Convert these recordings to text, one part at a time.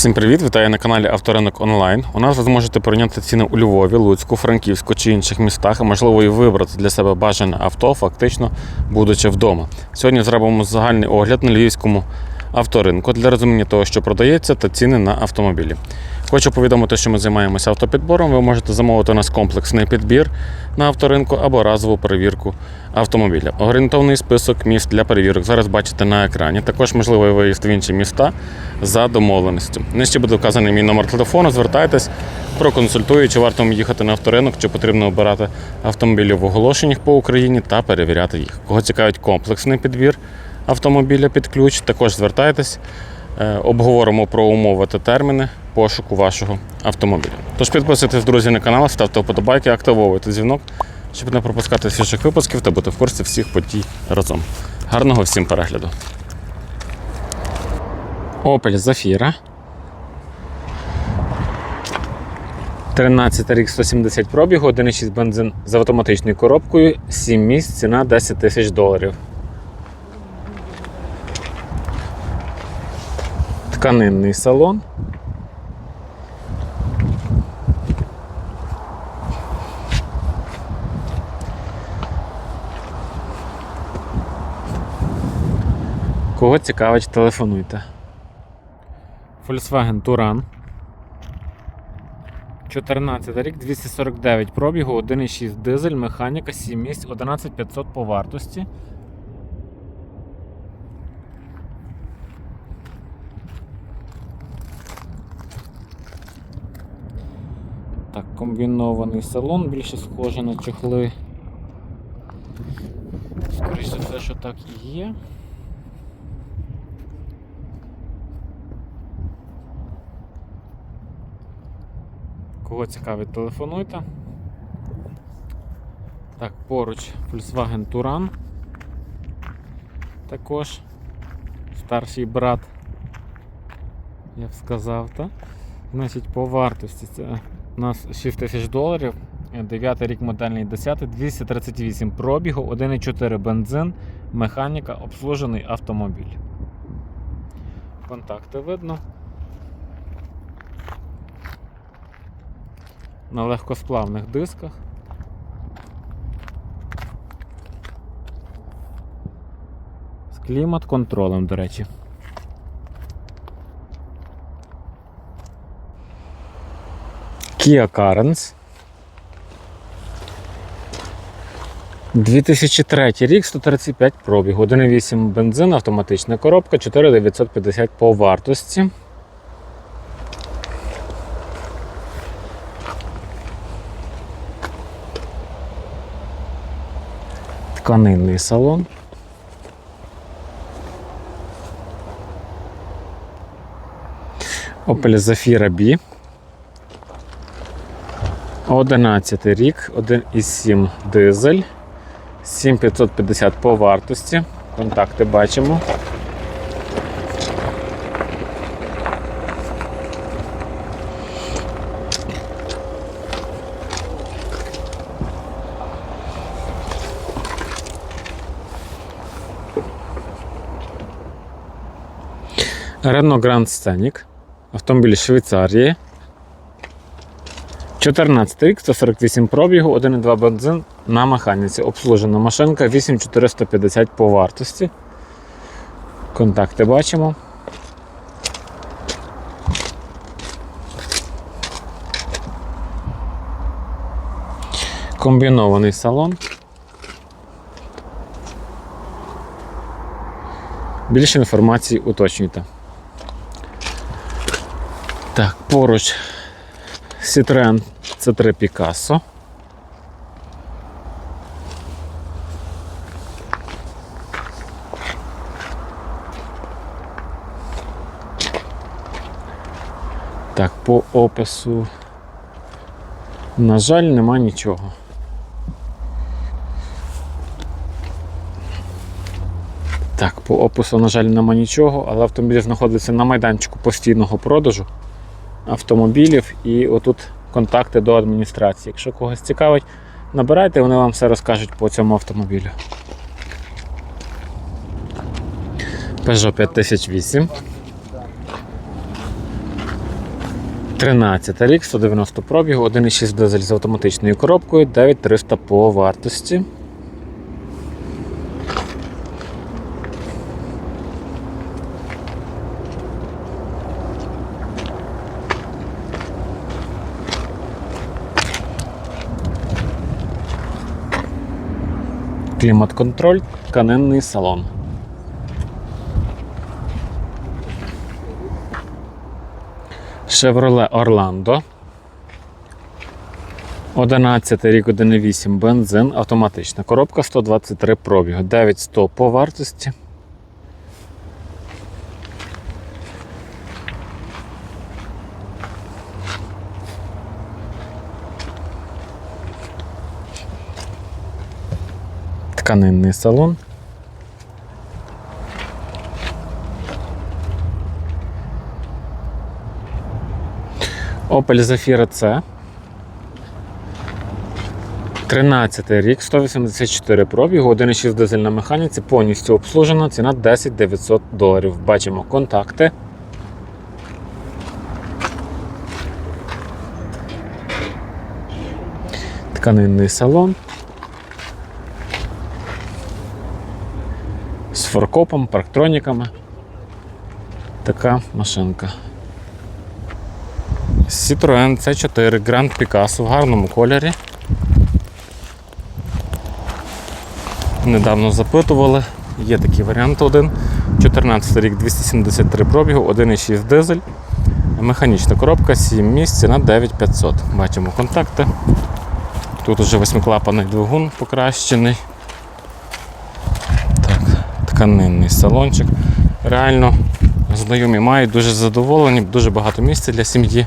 Всім привіт! Вітаю на каналі Авторинок Онлайн. У нас ви зможете порівняти ціни у Львові, Луцьку, Франківську чи інших містах, а можливо і вибрати для себе бажане авто, фактично будучи вдома. Сьогодні зробимо загальний огляд на львівському авторинку для розуміння того, що продається, та ціни на автомобілі. Хочу повідомити, що ми займаємося автопідбором. Ви можете замовити у нас комплексний підбір на авторинку або разову перевірку автомобіля. Орієнтовний список міст для перевірок зараз бачите на екрані. Також можливий виїзд в інші міста за домовленістю. Нижче буде вказаний мій номер телефону. Звертайтесь, проконсультую, чи варто вам їхати на авторинок, чи потрібно обирати автомобілі в оголошеннях по Україні та перевіряти їх. Кого цікавить комплексний підбір автомобіля під ключ, також звертайтесь. Е, Обговоримо про умови та терміни пошуку вашого автомобіля. Тож підписуйтесь, друзі, на канал, ставте вподобайки, активовуйте дзвінок, щоб не пропускати свіжих випусків та бути в курсі всіх подій разом. Гарного всім перегляду. Opel Zafira. 13 рік 170 пробігу, 1,6 бензин з автоматичною коробкою, 7 місць, ціна 10 тисяч доларів. Тканинний салон. Кого цікавить, телефонуйте. Volkswagen Touran. 14 рік, 249 пробігу, 1,6 дизель, механіка, 7 місць, 11500 по вартості. Так, комбінований салон, більше схоже на чохли. Скоріше все, що так і є. Кого цікавить, телефонуйте. Так, поруч Volkswagen Touran. Також старший брат, я б сказав, так? Значить, по вартості це у нас 6 тисяч доларів. 9 рік модельний 10, 238 пробігу, 1,4 бензин, механіка, обслужений автомобіль. Контакти видно. На легкосплавних дисках. З клімат-контролем, до речі. Kia Carens. 2003 рік, 135 пробіг, 1,8 бензин, автоматична коробка, 4950 по вартості. Тканинний салон. Opel Zafira B. 11 рік, 1,7 дизель, 7550 по вартості. Контакти бачимо. Renault Grand Scenic. Автомобіль Швейцарії. 14 рік, 148 пробігу, 1,2 бензин на механіці. Обслужена машинка 8450 по вартості. Контакти бачимо. Комбінований салон. Більше інформації уточнюйте. Так, поруч Citroen C3 Picasso. Так, по опису, на жаль, нема нічого. Так, по опису, на жаль, нема нічого, але автомобіль знаходиться на майданчику постійного продажу автомобілів і отут контакти до адміністрації. Якщо когось цікавить, набирайте, вони вам все розкажуть по цьому автомобілю. Peugeot 5008. 13 рік, 190 пробігу, 1,6 дизель з автоматичною коробкою, 9300 по вартості. Клімат-контроль, тканинний салон. Chevrolet Orlando. 11 рік 1,8 бензин, автоматична коробка 123 пробігу, 9100 по вартості. Тканинний салон. Opel Zafira C. 13 рік, 184 пробігу, 1,6 дизель на механіці, повністю обслужена, ціна 10 900 доларів. Бачимо контакти. Тканинний салон. Форкопом, парктроніками. Така машинка. Citroen C4 Grand Picasso в гарному кольорі. Недавно запитували, є такий варіант один. 14 рік 273 пробігу, 1,6 дизель. Механічна коробка, 7 місць на 9500. Бачимо контакти. Тут уже восьмиклапаний двигун покращений. Тканинний салончик. Реально знайомі мають дуже задоволені, дуже багато місця для сім'ї.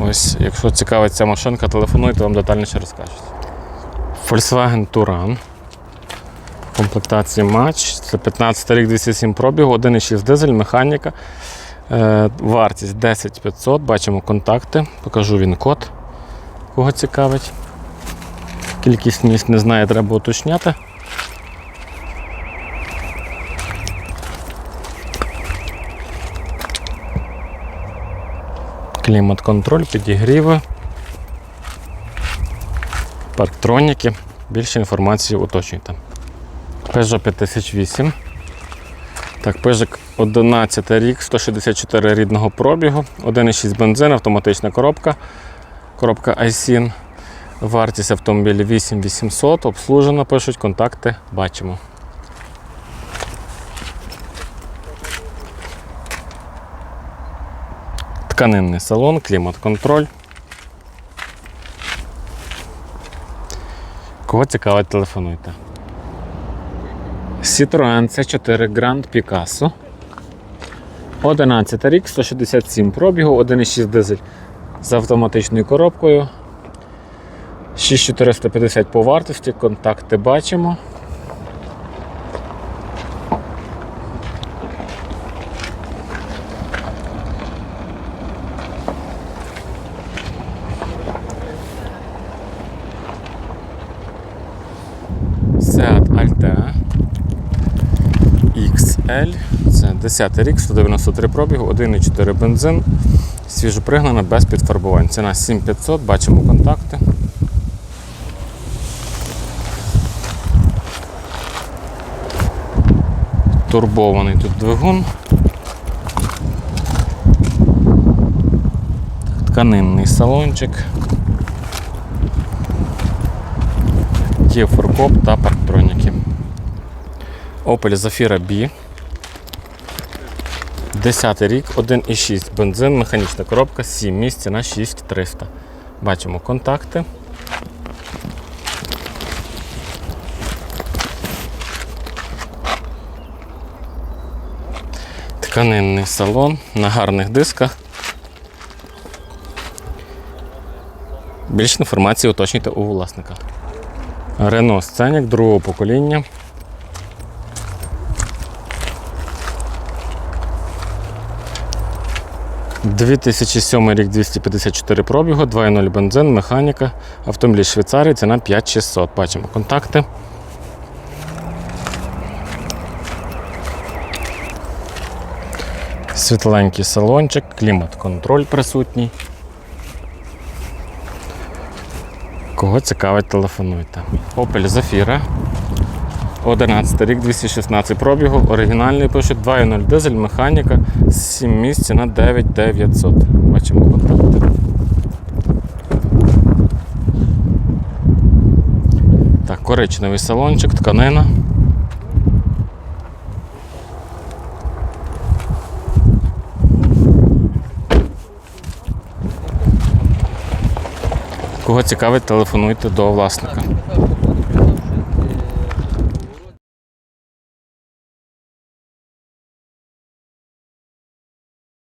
Ось, якщо цікавить ця машинка, телефонуйте, вам детальніше розкажуть. Volkswagen Touran. Комплектації матч. Це 15 рік 207 пробігу, 1,6 дизель, механіка. Е, вартість 10 500. Бачимо контакти. Покажу він код, кого цікавить. Кількість місць не знаю, треба уточняти. Клімат-контроль, підігріви, парктроніки. Більше інформації уточнюйте. Peugeot 5008. Так, Peugeot 11 рік, 164 рідного пробігу, 1,6 бензин, автоматична коробка. Коробка iSIN. Вартість автомобіля 8800, обслужено, пишуть, контакти бачимо. Тканинний салон, клімат-контроль. Кого цікавить, телефонуйте. Citroen C4 Grand Picasso. 11 рік, 167 пробігу, 1,6 дизель з автоматичною коробкою. 6450 по вартості, контакти бачимо. 10 рік, 193 пробігу, 1,4 бензин. Свіжопригнана без підфарбувань. Ціна 7500, бачимо контакти. Турбований тут двигун. Тканинний салончик. Є форкоп та парктроніки. Opel Zafira B. 10 рік, 1,6 бензин, механічна коробка, 7 місць на 6300. Бачимо контакти. Тканинний салон на гарних дисках. Більше інформації уточнюйте у власника. Renault Scenic другого покоління. – 2007 рік 254 пробігу, 2.0 бензин, механіка, автомобіль Швейцарії, ціна 5600. Бачимо контакти. Світленький салончик, клімат-контроль присутній. Кого цікавить, телефонуйте. Opel Zafira. 11 рік, 216 пробігу. Оригінальний пишуть 2.0 дизель, механіка, 7 місць на 9900. Бачимо контакти. Так, коричневий салончик, тканина. Кого цікавить, телефонуйте до власника.